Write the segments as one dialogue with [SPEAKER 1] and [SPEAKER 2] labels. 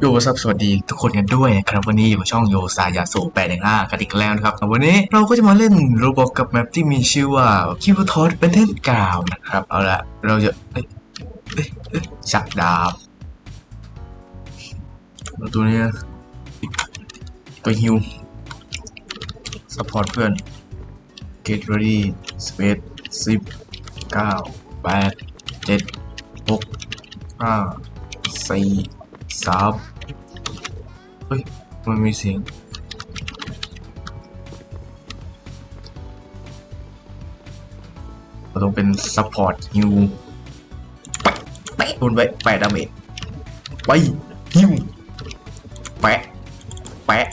[SPEAKER 1] โยซับสวัสดีทุกคนกันด้วยนะครับวันนี้อยู่กับช่องโยซายาโซ815กันอีกแล้วนะครับวันนี้เราก็จะมาเล่นโรบอกกับแมปที่มีชื่อว่าคิวทอสเป็นเทนกาวนะครับเอาละเราจะชักดาบแล้วตัวนี้ตัวฮิวซัพพอร์ตเพื่อน get ready space สิบเก้าแปดเจ็ดหกห้าสี่สาม เฮ้ยมันมีเสียงเราต้องเป็นซัพพอร์ตฮิวแปะปโดนไปแปะดาเมจไปฮิวแปะแปะ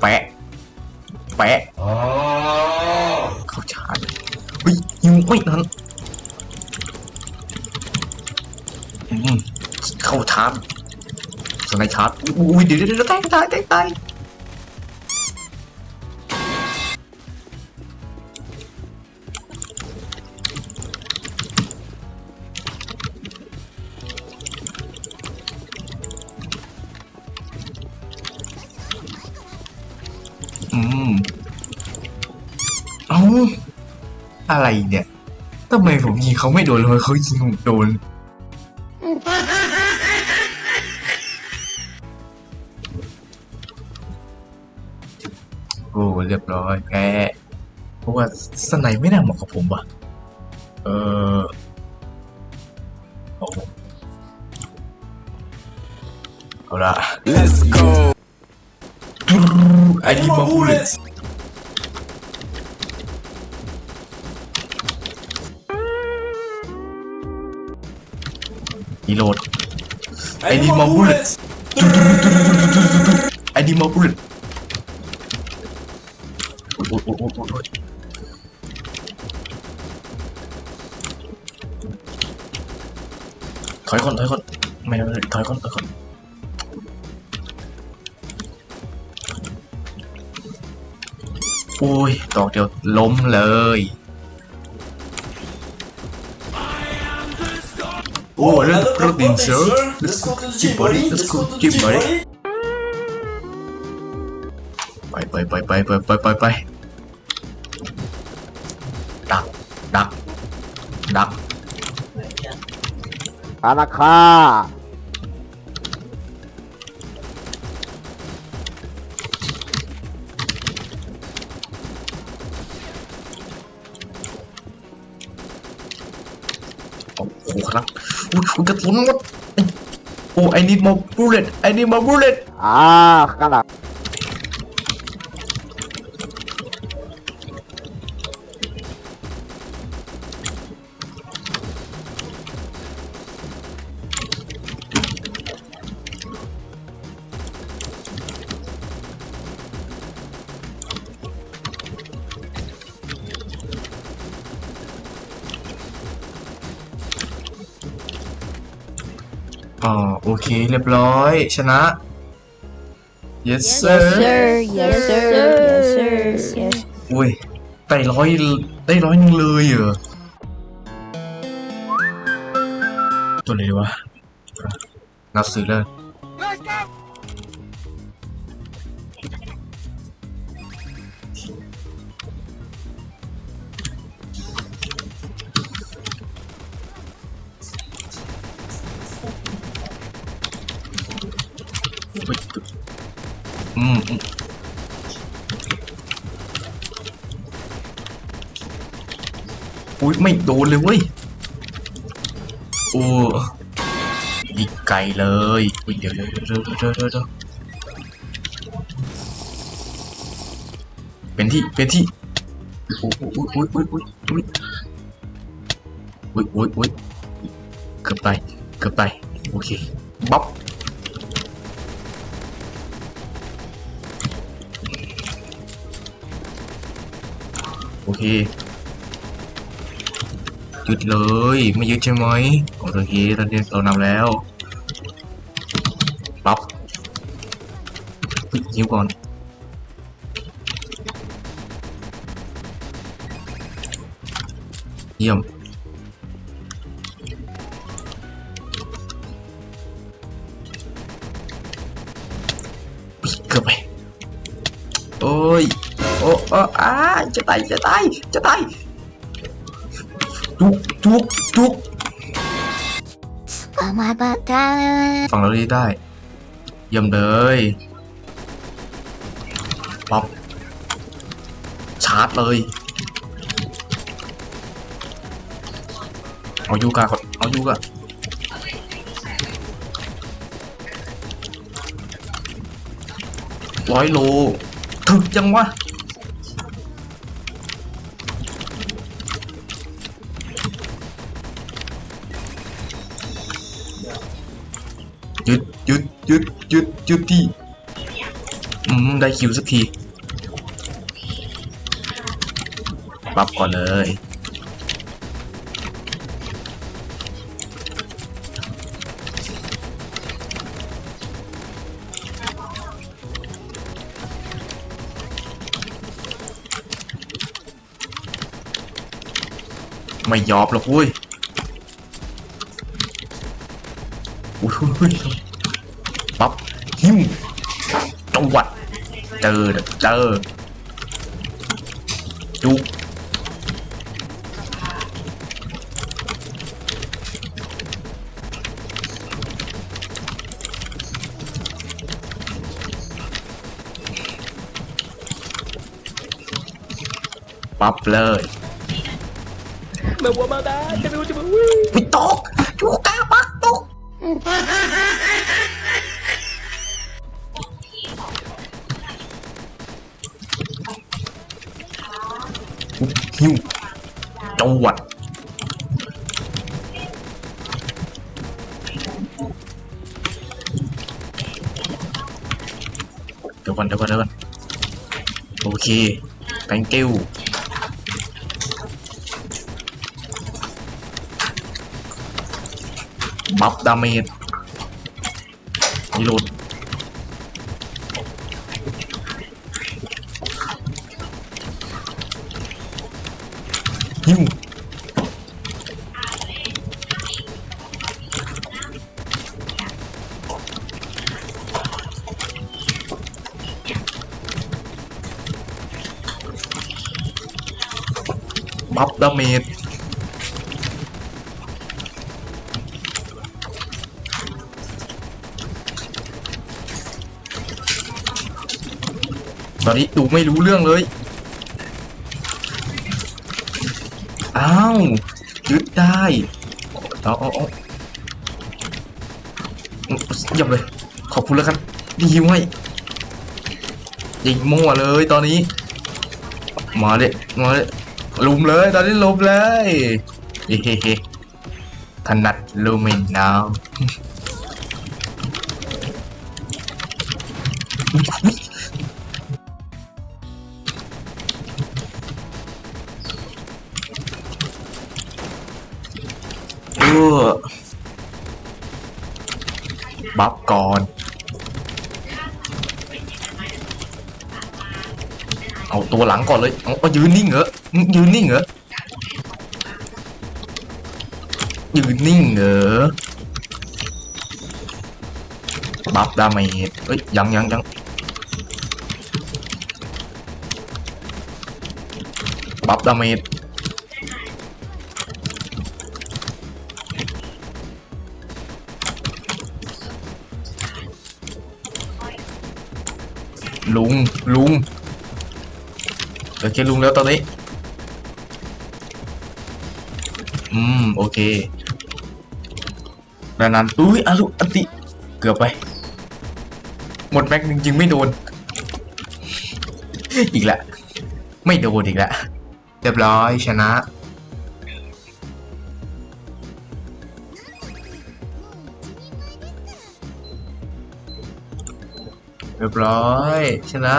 [SPEAKER 1] แปะแปะเข้าชาร์จเฮ้ยฮิวไม่ทันเข้าชาร์จ สไนชาร์จอุ้ยเดี๋ยวเดี๋ยวเดี๋ยวตายตายตายตายอืมเอ้าอะไรเนี่ย ทำไมผมยิงเขาไม่โดนเลยเขายิงผมโดน รียบร้อยแพ้เพราะว่าสไนไม่น่าเหมาะกับผมว่ะ เออโอ้โหเอาละ
[SPEAKER 2] Let's go.
[SPEAKER 1] ไอ้นี่มาพูดเลยรีโหลด
[SPEAKER 2] I need more bullets.
[SPEAKER 1] ไอ้นี่มาพูดโอ้ยโอ้ยโอ้ย โอ้โอ้ยถอยก่อนถอยก่อนไม่ไม่ถอยก่อนถอยก่อนโอ้ยดอกเดียวล้มเลยโอ้เรื่องโปรตีนเชอร์
[SPEAKER 2] Let's go to the
[SPEAKER 1] Gym buddy. Let's go
[SPEAKER 2] to
[SPEAKER 1] gym buddy. ไปไปไปไปไปไปไป
[SPEAKER 3] ธนาคา
[SPEAKER 1] โอ้โหครับอุ้ยกระสุนหมดโอ้ I need more bullet I need more bullet
[SPEAKER 3] อ่าขนาด
[SPEAKER 1] เคเรียบร้อย ชนะ yes sir
[SPEAKER 4] Yes, sir. Yes, sir. Yes, sir. Yes.
[SPEAKER 1] อุ้ยได้ร้อยได้ร้อยหนึงเลยเหรอ ตัวไหนดีวะนับสื่อเลย อืมอุ้ยไม่โดนเลยเว้ยโอ้อีกไกลเลยอุ้ยเดี๋ยวเดี๋ยวเดี๋ยวเดี๋ยวเดี๋ยวเดี๋ยวเดี๋ยวเป็นที่เป็นที่อุ้ยอุ้ยอุ้ยอุ้ยอุ้ยอุ้ยอุ้ยอุ้ยอุ้ยเกือบไปเกือบไปโอเคบ๊อบ โอเคหยุดเลยไม่ยึดใช่ไหมโอเคตอนนี้เรานำแล้วปั๊บยยิ้วก่อนเยี่ยม โอ้โอ้อ้าจะตายจะตายจะตายจุกจุกจุก
[SPEAKER 4] Selamat datang.
[SPEAKER 1] ฝั่งเราดีได้เยี่ยมเลยป๊อปชาร์จเลยเอายูกาก่อนเอายูการ้อยโลถึกจังวะ ยึดยึดยึดยึดยึดที่อืมได้คิวสักทีปรับก่อนเลยไม่ยอมหรอกเว้ย อุ้ยอุ้ยปั๊บหิมจังหวัด เจอเด้อเจอจุกปั๊บเลยไม่ตกจุกกาปักตก หิวจังหวัดเดี๋ยวก่อนเดี๋ยวก่อนเดี๋ยวก่อนโอเค thank you บัฟดาเมจรีโหลดหิวบัฟดาเมจ อนนี้ดูไม่รู้เรื่องเลย อ้าวยึดได้เอาเอาเอาเยี่ยมเลย ขอบคุณแล้วครับที่ฮิวให้ยิงมั่วเลยตอนนี้ มาเลยมาเลยลุมเลยตอนนี้ลุมเลยเฮ้เฮ้เฮ้ถนัดลูมินนาว บัฟก่อนเอาตัวหลังก่อนเลยเอาเอายืนนิ่งเหรอยืนนิ่งเหรอยืนนิ่งเหรอบัฟดาเมจเอ้ยยังยังยังบัฟดาเมจ ลุงลุงเหลือแค่ลุงแล้วตอนนี้ อืม โอเคดานันอุ้ยอารุอันติ เกือบไป หมดแม็กจริงๆไม่โดน อีกแล้วไม่โดนอีกแล้วเรียบร้อยชนะ เรียบร้อย ชนะ